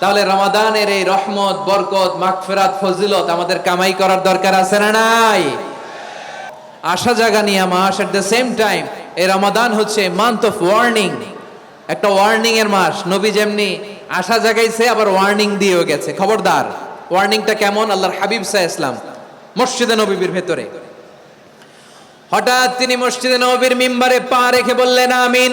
তাহলে রমাদানের এই রহমত, বরকত, মাগফিরাত, ফজিলত আমাদের কামাই করার দরকার আছে না নাই? আশা জাগা নিয়ে মাস এট দ্য সেম টাইম এই রমাদান হচ্ছে মান্থ অফ ওয়ার্নিং একটা ওয়ার্নিং এর মাস, নবী যেমনি আশা জাগাইছে, আবার ওয়ার্নিং দিয়েও গেছে। খবরদার ওয়ার্নিংটা কেমন? আল্লাহর হাবিব সাহ ইসলাম মসজিদে নবীর ভেতরে। হঠাৎ তিনি মসজিদে নবীর মিম্বারে পা রেখে বললেন, আমিন।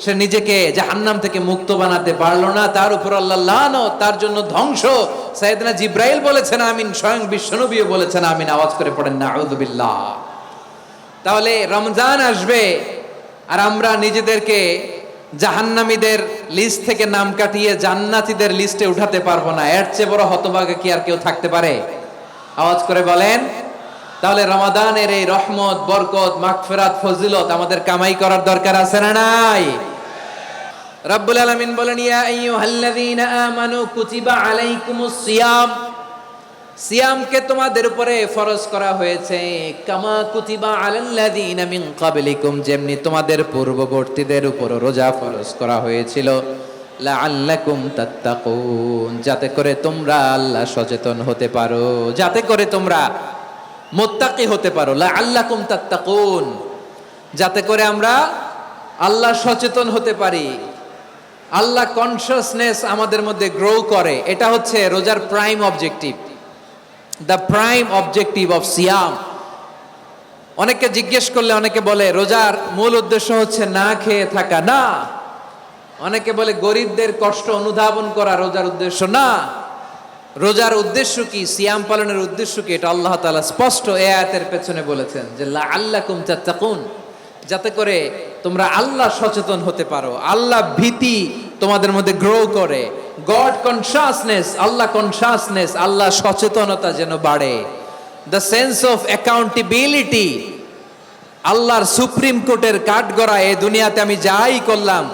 সে নিজেকে জাহান্নাম থেকে মুক্ত বানাতে পারল না। তার উপর আল্লাহ লানত, তার জন্য ধ্বংস। সাইয়েদনা জিব্রাইল বলেছেন আমিন। স্বয়ং বিশ্বনবীও বলেছেন আমিন। আওয়াজ করে পড়েন না আউযুবিল্লাহ তাহলে রমজান আসবে আর আমরা নিজেদেরকে জাহান্নামীদের লিস্ট থেকে নাম কাটিয়ে জান্নাতীদের লিস্টে উঠাতে পারব না। এর চেয়ে বড় হতভাগা কি আর কেউ থাকতে পারে? আওয়াজ করে বলেন তাহলে রমাদানের এই রহমত, বরকত, মাগফিরাত, ফজিলত আমাদের কামাই করার দরকার আছে না নাই? রব্বুল আলামিন বলেন, ইয়া আইয়ুহাল্লাযীনা আমানু কুতিবা আলাইকুমুস সিয়াম। সিয়ামকে তোমাদের উপরে ফরজ করা হয়েছে। কামা কুতিবা আলাল্লাযীনা মিন ক্বাবলিকুম, যেমনি তোমাদের পূর্ববর্তীদের উপর রোজা ফরজ করা হয়েছিল। লাআল্লাকুম তাত্তাকুন, যাতে করে তোমরা আল্লাহ সচেতন হতে পারো। যাতে করে তোমরা মোত্তাকি হতে পারো। লাআল্লাকুম তাত্তাকুন। যাতে করে আমরা আল্লাহ সচেতন হতে পারি। আল্লাহ কনসিয়াসনেস আমাদের মধ্যে গ্রো করে। এটা হচ্ছে রোজার prime objective the prime objective of সিয়াম অনেকে জিজ্ঞেস করলে অনেকে বলে, রোজার মূল উদ্দেশ্য হচ্ছে না খেয়ে থাকা। না। অনেকে বলে, গরিবদের কষ্ট অনুধাবন করা রোজার উদ্দেশ্য না। রোজার উদ্দেশ্য কি? সিয়াম পালনের উদ্দেশ্য কি? এটা আল্লাহ তাআলা স্পষ্ট এ আয়াতের পেছনে বলেছেন যে আল্লাকুম তাত্তাকুন যাতে করে তোমরা আল্লাহ সচেতন হতে পারো। আল্লাহ ভীতি তোমাদের মধ্যে গ্রো করে। গড কনসাসনেস আল্লাহ কনসাসনেস আল্লাহ সচেতনতা যেন বাড়ে। দ্য সেন্স অফ অ্যাকাউন্টেবিলিটি আল্লাহর সুপ্রিম কোর্টের কাঠগড়া, এ দুনিয়াতে আমি যাই করলাম,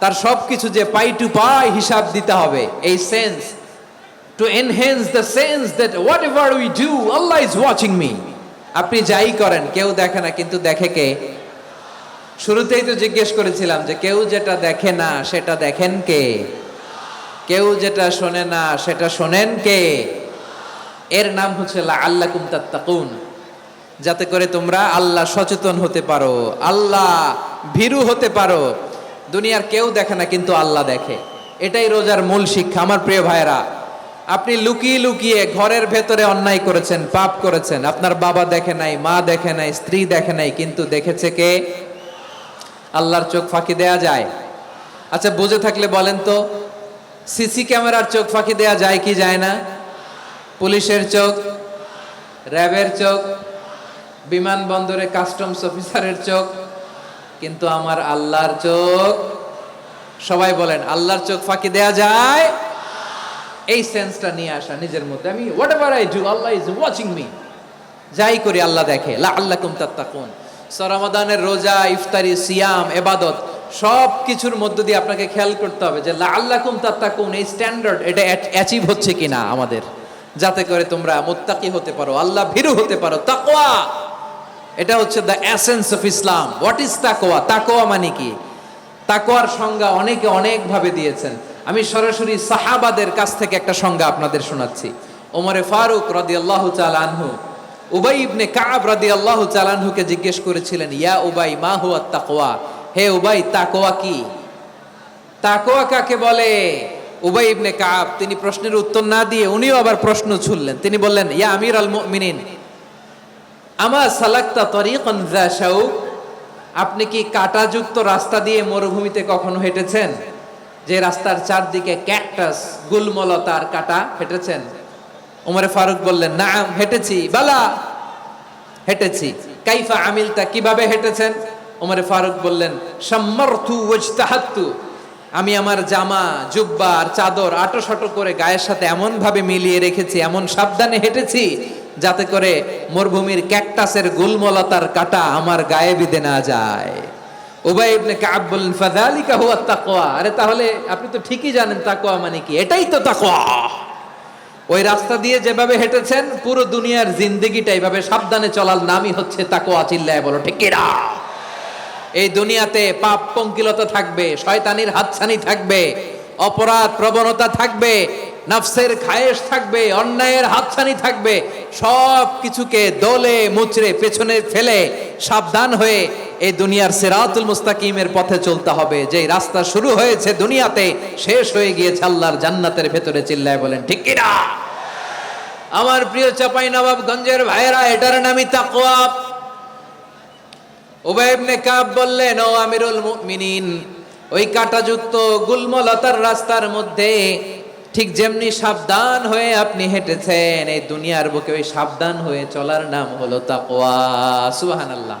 তার সবকিছু যে পাই টু পাই হিসাব দিতে হবে। এই sense to enhance the sense that whatever we do Allah is watching me আপনি যাই করেন, কেউ দেখে না, কিন্তু দেখে কে? শুরুতেই তো জিজ্ঞেস করেছিলাম যে কেউ যেটা দেখে না, সেটা দেখেন কে? কেউ যেটা শোনে না, সেটা শোনেন কে? এর নাম হচ্ছে আল্লাহ তাত্তাকুন। যাতে করে তোমরা আল্লাহ সচেতন হতে পারো, আল্লাহ ভীরু হতে পারো। দুনিয়ার কেউ দেখে না, কিন্তু আল্লাহ দেখে। এটাই রোজার মূল শিক্ষা, আমার প্রিয় ভাইরা আপনি লুকিয়ে লুকিয়ে ঘরের ভেতরে অন্যায় করেছেন, পাপ করেছেন। আপনার বাবা দেখে নাই, মা দেখে নাই, স্ত্রী দেখে নাই, কিন্তু দেখেছে কে? আল্লাহর চোখ ফাঁকি দেয়া যায়। আচ্ছা বুঝে থাকলে বলেন তো, সিসি ক্যামেরার চোখ ফাঁকি দেয়া যায় কি যায় না? পুলিশের চোখ, র্যাবের চোখ, বিমানবন্দরে কাস্টমস অফিসারের চোখ, কিন্তু আমার আল্লাহর চোখ, সবাই বলেন, আল্লাহর চোখ ফাঁকি দেয়া যায়। এই সেন্সটা নিয়ে আসা নিজের মধ্যে। আমি whatever I do Allah is watching me যাই করি আল্লাহ দেখে। লা আল্লাহ কুম তাত্তাকুন সরামাদানের রোজা, ইফতারি, সিয়াম, এবাদত সব কিছুর মধ্য দিয়ে আপনাকে খেয়াল করতে হবে যে লা আল্লাহ কুম তাত্তাকুন, এই স্ট্যান্ডার্ড এটা অ্যাচিভ হচ্ছে কিনা আমাদের। যাতে করে তোমরা মোত্তাকি হতে পারো, আল্লাহ ভীরু হতে পারো। তাকোয়া এটা হচ্ছে the essence of Islam what is তাকোয়া তাকোয়া মানে কি? তাকোয়ার সংজ্ঞা অনেকে অনেকভাবে দিয়েছেন। আমি সরাসরি সাহাবাদের কাছ থেকে একটা সংজ্ঞা আপনাদের শোনাচ্ছি। ওমরে ফারুক রাদিয়াল্লাহু তাআলা চালানহু উবাই ইবনে কাব রাদিয়াল্লাহু তাআলা চালানহুকে জিজ্ঞেস করেছিলেন, ইয়া উবাই, মা হুয়া তাকোয়া হে উবাই তাকোয়া কি? তাকোয়া কাকে বলে? উবাই ইবনে কাব তিনি প্রশ্নের উত্তর না দিয়ে উনিও আবার প্রশ্ন ছুড়লেন। তিনি বললেন, ইয়া আমির আল মুমিনিন, আমা সালাক্তা তরিকান আপনি কি কাঁটাযুক্ত রাস্তা দিয়ে মরুভূমিতে কখনো হেঁটেছেন? যে রাস্তার চারদিকে ক্যাকটাস, গুলমলতার কাটা হেঁটেছেন উমরে ফারুক বললেন না হেঁটেছি, বালা, হেঁটেছি। কাইফা আমিলতা কীভাবে হেঁটেছেন? উমরে ফারুক বললেন সম্মার্থু ওয়াজতাহাত্তু। আমি আমার জামা, জুব্বা আর চাদর আটো শটো করে গায়ের সাথে এমন ভাবে মিলিয়ে রেখেছি, এমন সাবধানে হেঁটেছি, যাতে করে মরুভূমির ক্যাকটাসের গুলমলতার কাটা আমার গায়ে বিধে না যায়। উবাই ইবনে কাব বললেন, ফাযালিকা হুয়া তাকওয়া। আরে তাহলে আপনি তো ঠিকই জানেন তাকওয়া মানে কি। এটাই তো তাকওয়া। ওই রাস্তা দিয়ে যেভাবে হেঁটেছেন, পুরো দুনিয়ার জিন্দেগিটা এইভাবে সাবধানে চলার নামই হচ্ছে তাকওয়া, চিল্লায় বলো, ঠিক কিনা এই দুনিয়াতে পাপ পঙ্কিলতা থাকবে, শয়তানির হাতছানি থাকবে, অপরাধ প্রবণতা থাকবে, নফসের খায়েশ থাকবে, অন্যায়ের হাতছানি থাকবে সব কিছুকে দোলে, মুচড়ে, পেছনে ফেলে সাবধান হয়ে এই দুনিয়ার সিরাতুল মুস্তাকিমের পথে চলতে হবে। যে রাস্তা শুরু হয়েছে দুনিয়াতে, শেষ হয়ে গিয়েছে আল্লাহর জান্নাতের ভেতরে চিল্লায় বলেন, ঠিক কিনা আমার প্রিয় চাপাই নবাবগঞ্জের ভাইরা এটার নামই তাকওয়া। উবাই ইবনে কাব বললেন, ও আমিরুল মুমিনিন, ওই কাঁটাযুক্ত গুলমলতার রাস্তার মধ্যে ঠিক যেমনি সাবধান হয়ে আপনি হেঁটেছেন, এই দুনিয়ার বুকে ওই সাবধান হয়ে চলার নাম হলো তাকওয়া। সুবহানাল্লাহ।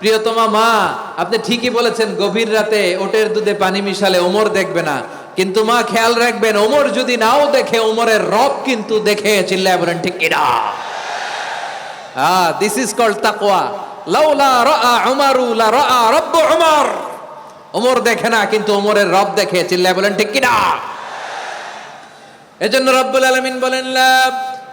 প্রিয়তমা মা আপনি ঠিকই বলেছেন গভীর রাতে ওটের দুধে পানি মিশালে ওমর দেখবে না। কিন্তু মা খেয়াল রাখবেন ওমর যদি নাও দেখে ওমরের রব কিন্তু দেখে চিল্লায় বলেন ঠিক Ah, this is called taqwa. লাউলা রাআ উমারু লা রাআ রব্ব উমর। ওমর দেখে না কিন্তু ওমরের রব দেখে চিল্লায় বলেন ঠিক কিনা এজন্য রব্বুল আলামিন বলেন লা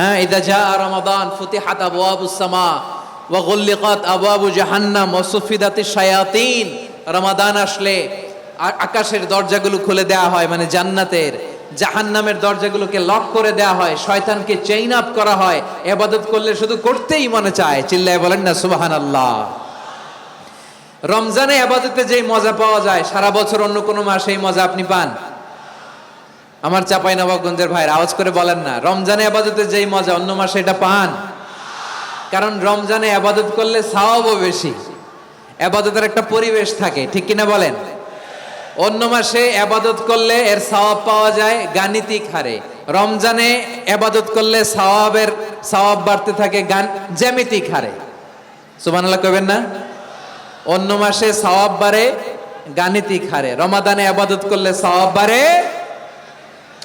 হ্যাঁ ইদা যা রমাদান ফুতিহাত আবওয়াবুস সামা ওয়া গুল্লিকাত আবওয়াবু জাহান্নাম ওয়া সুফিদাতিশ শায়াতিন। রমাদান আসলে আকাশের দরজাগুলো খুলে দেওয়া হয় মানে জান্নাতের। জাহান্নামের দরজাগুলোকে লক করে দেওয়া হয়, শয়তানকে চেইন আপ করা হয়। এবাদত করলে শুধু করতেই মনে চায়, চিল্লায় বলেন না, সুবহানাল্লাহ। রমজানে আবাদতে যেই মজা পাওয়া যায়, সারা বছর অন্য কোনো মাসে এই মজা আপনি পান। আমার চাপাই নবাবগঞ্জের ভাইয়ের আওয়াজ করে বলেন না, রমজানে আবাদতে যেই মজা, অন্য মাসে এটা পান। কারণ রমজানে আবাদত করলে সাওয়াবও বেশি। আবাদতের একটা পরিবেশ থাকে, ঠিক কিনা বলেন? অন্য মাসে আবাদত করলে এর সওয়াব পাওয়া যায় গাণিতিক হারে। রমজানে আবাদত করলে সওয়াবের সওয়াব বাড়তে থাকে গান, জ্যামিতিক হারে। সুবহানাল্লাহ কইবেন না? অন্য মাসে সওয়াব বাড়ে গাণিতিক হারে। রমাদানে আবাদত করলে সওয়াব বাড়ে